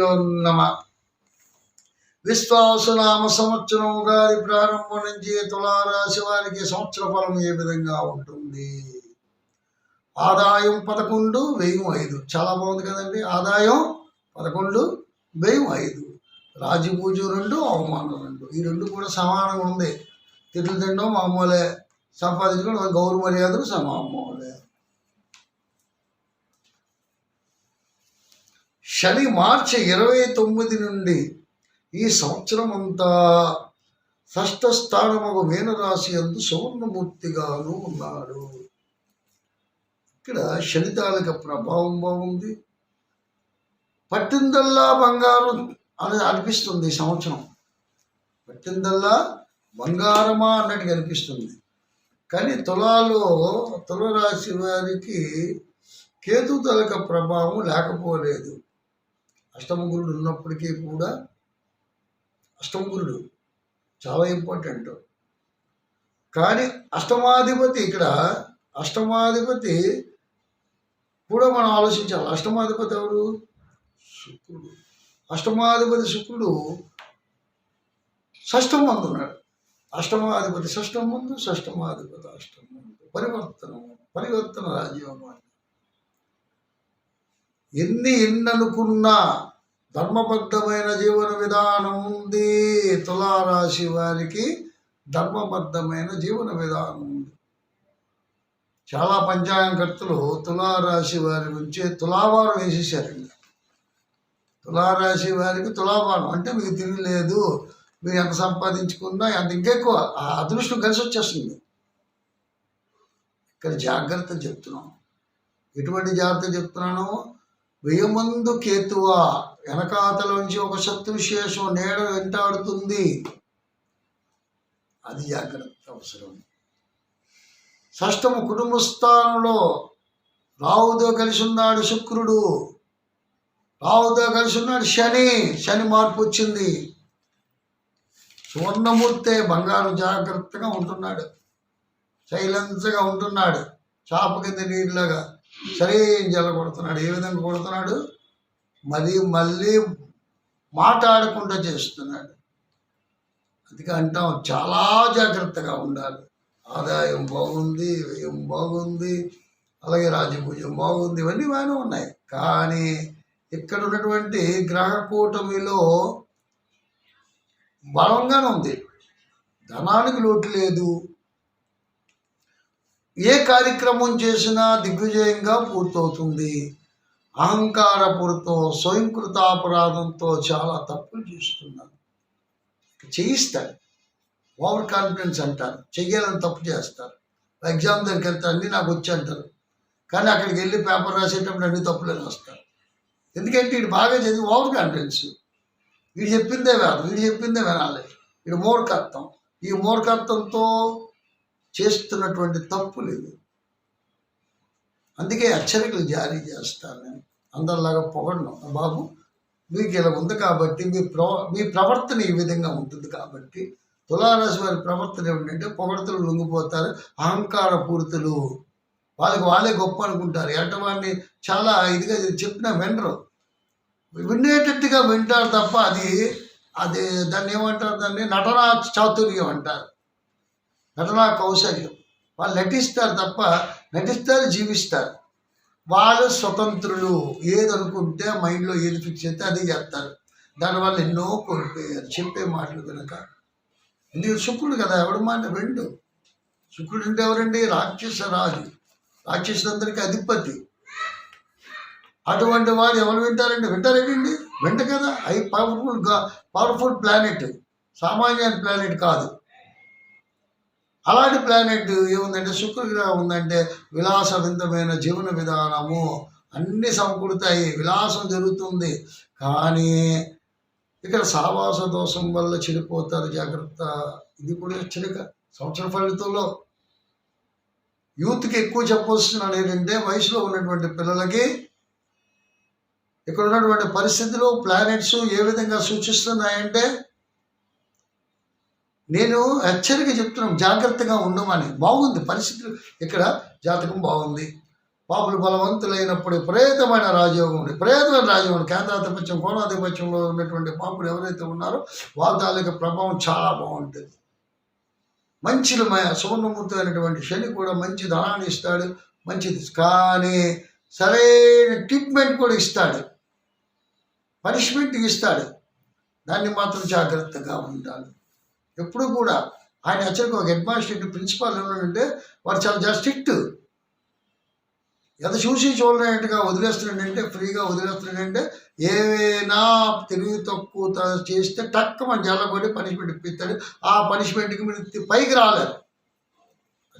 గురుభ్యో నమ విశ్వాసనామ సంవత్సరం గారి ప్రారంభం నుంచి తులారాశి వారికి సంవత్సర ఫలం ఏ విధంగా ఉంటుంది? ఆదాయం పదకొండు వెయ్యి ఐదు. చాలా బాగుంది కదండి. ఆదాయం పదకొండు వెయ్యి ఐదు. రాజపూజ రెండు అవమానం రెండు. ఈ రెండు కూడా సమానంగా ఉంది. తిట్లు తినడం మామూలే. సంపాదించుకోవడం గౌరవ మర్యాదలు సమామూలే శని మార్చి ఇరవై తొమ్మిది నుండి ఈ సంవత్సరం అంతా షష్ఠ స్థానము మీనరాశి అందు సువర్ణమూర్తిగాను ఉన్నాడు. ఇక్కడ శని తాలూక ప్రభావం బాగుంది. పట్టిందల్లా బంగారం అని అనిపిస్తుంది ఈ సంవత్సరం. పట్టిందల్లా బంగారమా అన్నట్టుగా అనిపిస్తుంది. కానీ తులాలో తులరాశి వారికి కేతు తలక ప్రభావం లేకపోలేదు. అష్టమగురుడు ఉన్నప్పటికీ కూడా అష్టమగురుడు చాలా ఇంపార్టెంట్ కానీ అష్టమాధిపతి ఇక్కడ అష్టమాధిపతి కూడా మనం ఆలోచించాలి. అష్టమాధిపతి ఎవరు? శుక్రుడు. అష్టమాధిపతి శుక్రుడు షష్టం మందు ఉన్నాడు. అష్టమాధిపతి షష్టం ముందు షష్టమాధిపతి అష్టం ముందు. పరివర్తనం పరివర్తన రాజ్యం అని ఎన్ని ఎన్ననుకున్నా ధర్మబద్ధమైన జీవన విధానం ఉంది. తులారాశి వారికి ధర్మబద్ధమైన జీవన విధానం ఉంది. చాలా పంచాంగకర్తలు తులారాశి వారి నుంచి తులాభారం వేసేసారు తులారాశి వారికి తులాభారం అంటే మీకు తిరగలేదు మీరు ఎంత సంపాదించుకున్నా ఎంత ఇంకెక్కువ ఆ అదృష్టం కలిసి వచ్చేస్తుంది. ఇక్కడ జాగ్రత్త చెప్తున్నాం. ఎటువంటి జాగ్రత్త చెప్తున్నాను వెయ్యమందు కేతువ వెనకాతలోంచి ఒక శత్రు విశేషం నేడ వెంటాడుతుంది. అది జాగ్రత్త అవసరం. షష్టము కుటుంబ స్థానంలో రావుతో కలిసి ఉన్నాడు శుక్రుడు. రావుతో కలిసి ఉన్నాడు శని. శని మార్పు వచ్చింది. సువర్ణమూర్తే బంగారం జాగ్రత్తగా ఉంటున్నాడు. సైలెన్స్గా ఉంటున్నాడు. చాప కింద నీళ్ళగా సరైన జల్ల కొడుతున్నాడు. ఏ విధంగా కొడుతున్నాడు? మరి మళ్ళీ మాట్లాడకుండా చేస్తున్నాడు. అందుకే అంటాం చాలా జాగ్రత్తగా ఉండాలి. ఆదాయం బాగుంది వ్యయం బాగుంది అలాగే రాజభూజం బాగుంది ఇవన్నీ బాగానే ఉన్నాయి. కానీ ఇక్కడ ఉన్నటువంటి గ్రహ కూటమిలో బలంగానే ఉంది. ధనానికి లోటు లేదు ఏ కార్యక్రమం చేసినా దిగ్విజయంగా పూర్తవుతుంది. అహంకారపూరితో స్వయంకృతాపరాధంతో చాలా తప్పులు చేస్తున్నారు. చేయిస్తాడు ఓవర్ కాన్ఫిడెన్స్ అంటారు. చెయ్యాలని తప్పు చేస్తారు. ఎగ్జామ్ దగ్గరికి వెళ్తే అన్నీ నాకు వచ్చి అంటారు. కానీ అక్కడికి వెళ్ళి పేపర్ రాసేటప్పుడు అన్ని తప్పులే రాస్తారు. ఎందుకంటే వీడు బాగా చదివి ఓవర్ కాన్ఫిడెన్స్ వీడు చెప్పిందే వేరు వీడు చెప్పిందే వినాలి. వీడు మూర్ఖత్వం. ఈ మూర్ఖత్వంతో చేస్తున్నటువంటి తప్పులు ఇవి అందుకే హెచ్చరికలు జారీ చేస్తాను నేను. అందరిలాగా పొగడను. బాబు మీకు ఇలా ఉంది కాబట్టి మీ ప్ర మీ ప్రవర్తన ఈ విధంగా ఉంటుంది కాబట్టి తులారాశి వారి ప్రవర్తన ఏమిటంటే పొగడతలు లొంగిపోతారు అహంకార పూర్తులు వాళ్ళకి వాళ్ళే గొప్ప అనుకుంటారు. ఎటవాడిని చాలా ఇదిగా చెప్పినా వినరు. వినేటట్టుగా వింటారు తప్ప అది అది దాన్ని ఏమంటారు దాన్ని? నటనా చాతుర్యం అంటారు. నటనా కౌశల్యం. వాళ్ళు నటిస్తారు తప్ప నటిస్తారు జీవిస్తారు. వాళ్ళు స్వతంత్రులు. ఏది అనుకుంటే మైండ్లో ఏది ఫిక్స్ అయితే అది చేస్తారు. దానివల్ల ఎన్నో కోల్పోయారు. చెప్పే మాటలు కనుక ఎందుకంటే శుక్రుడు కదా ఎవడు మాట రెండు శుక్రుడు అంటే ఎవరండి? రాక్షస రాజు. రాక్షసులందరికీ అధిపతి. అటువంటి వాడు ఎవరు వింటారండి? వింటారేంటండి? వింట కదా. I powerful powerful planet. సామాన్య ప్లానెట్ కాదు. అలాంటి ప్లానెట్ ఏముందంటే శుక్రగ్రహం ఉందంటే విలాసవంతమైన జీవన విధానము. అన్నీ సమకూడతాయి విలాసం జరుగుతుంది. కానీ ఇక్కడ సావాస దోషం వల్ల చెడిపోతారు జాగ్రత్త. ఇది కూడా హెచ్చరిక సంవత్సర ఫలితంలో. యూత్కి ఎక్కువ చెప్పవలసిన ఏంటంటే వయసులో ఉన్నటువంటి పిల్లలకి ఇక్కడ ఉన్నటువంటి పరిస్థితులు ప్లానెట్స్ ఏ విధంగా సూచిస్తున్నాయంటే నేను హెచ్చరిక చెప్తున్నాం జాగ్రత్తగా ఉండమని. బాగుంది పరిస్థితులు ఇక్కడ జాతకం బాగుంది. పాపులు బలవంతులైనప్పుడు విపరీతమైన రాజయోగం ఉంది. విపరీతమైన రాజయోగం కేంద్రాధిపత్యం కోణాధిపత్యంలో ఉన్నటువంటి పాపులు ఎవరైతే ఉన్నారో వాళ్ళ తాలూకా ప్రభావం చాలా బాగుంటుంది. మంచి సువర్ణమూర్తి అయినటువంటి శని కూడా మంచి ధనాన్ని ఇస్తాడు మంచిది. కానీ సరైన ట్రీట్మెంట్ కూడా ఇస్తాడు. పనిష్మెంట్ ఇస్తాడు. దాన్ని మాత్రం జాగ్రత్తగా ఉండాలి. ఎప్పుడు కూడా ఆయన యాక్చువల్గా ఒక హెడ్ మాస్టర్ ప్రిన్సిపాల్ ఉన్నాడంటే వాడు చాలా చాలా స్ట్రిక్ట్. ఎంత చూసి చూడలేనట్టుగా వదిలేస్తున్నాడంటే ఫ్రీగా వదిలేస్తున్నాడంటే ఏవైనా తెలివి తక్కువ చేస్తే టక్ మన జల్లబడి పనిష్మెంట్ ఇప్పిస్తాడు. ఆ పనిష్మెంట్కి మీరు పైకి రాలేరు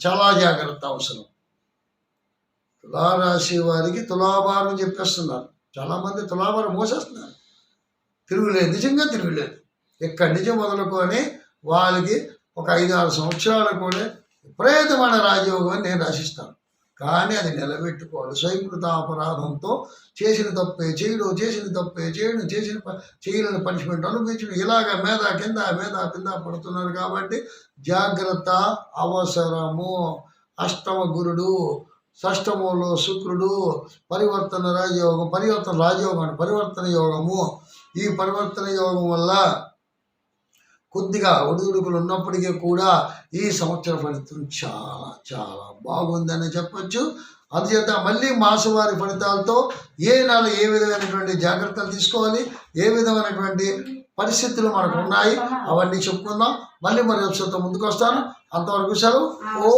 చాలా జాగ్రత్త అవసరం. తులారాశి వారికి తులాభారం చెప్పేస్తున్నారు. చాలామంది తులాభారం మోసేస్తున్నారు. తిరుగులేదు. నిజంగా తిరుగులేదు. ఎక్కడి నుంచి మొదలుకొని వాళ్ళకి ఒక ఐదు ఆరు సంవత్సరాలు కూడా విపరీతమైన రాజయోగం అని నేను రచిస్తాను. కానీ అది నిలబెట్టుకోవాలి. స్వయంకృత అపరాధంతో చేసిన తప్పే చేయడం చేసిన తప్పే చేయడం చేసిన ప- చేయలేని పనిష్మెంట్ అనుభవించడం. ఇలాగ మీద కింద మీద కింద పడుతున్నారు కాబట్టి జాగ్రత్త అవసరము. అష్టమ గురుడు షష్టమంలో శుక్రుడు పరివర్తన రాజయోగం పరివర్తన రాజయోగం పరివర్తన యోగము. ఈ పరివర్తన యోగం వల్ల కొద్దిగా ఒడిదుడుకులు ఉన్నప్పటికీ కూడా ఈ సంవత్సర ఫలితం చాలా చాలా బాగుందని చెప్పొచ్చు. అందుచేత మళ్ళీ మాసవారి ఫలితాలతో ఏ నెల ఏ విధమైనటువంటి జాగ్రత్తలు తీసుకోవాలి ఏ విధమైనటువంటి పరిస్థితులు మనకు ఉన్నాయి అవన్నీ చెప్పుకుందాం. మళ్ళీ మరి ఎపిసోడ్తో ముందుకు వస్తాను అంతవరకు సెలవు. ఓ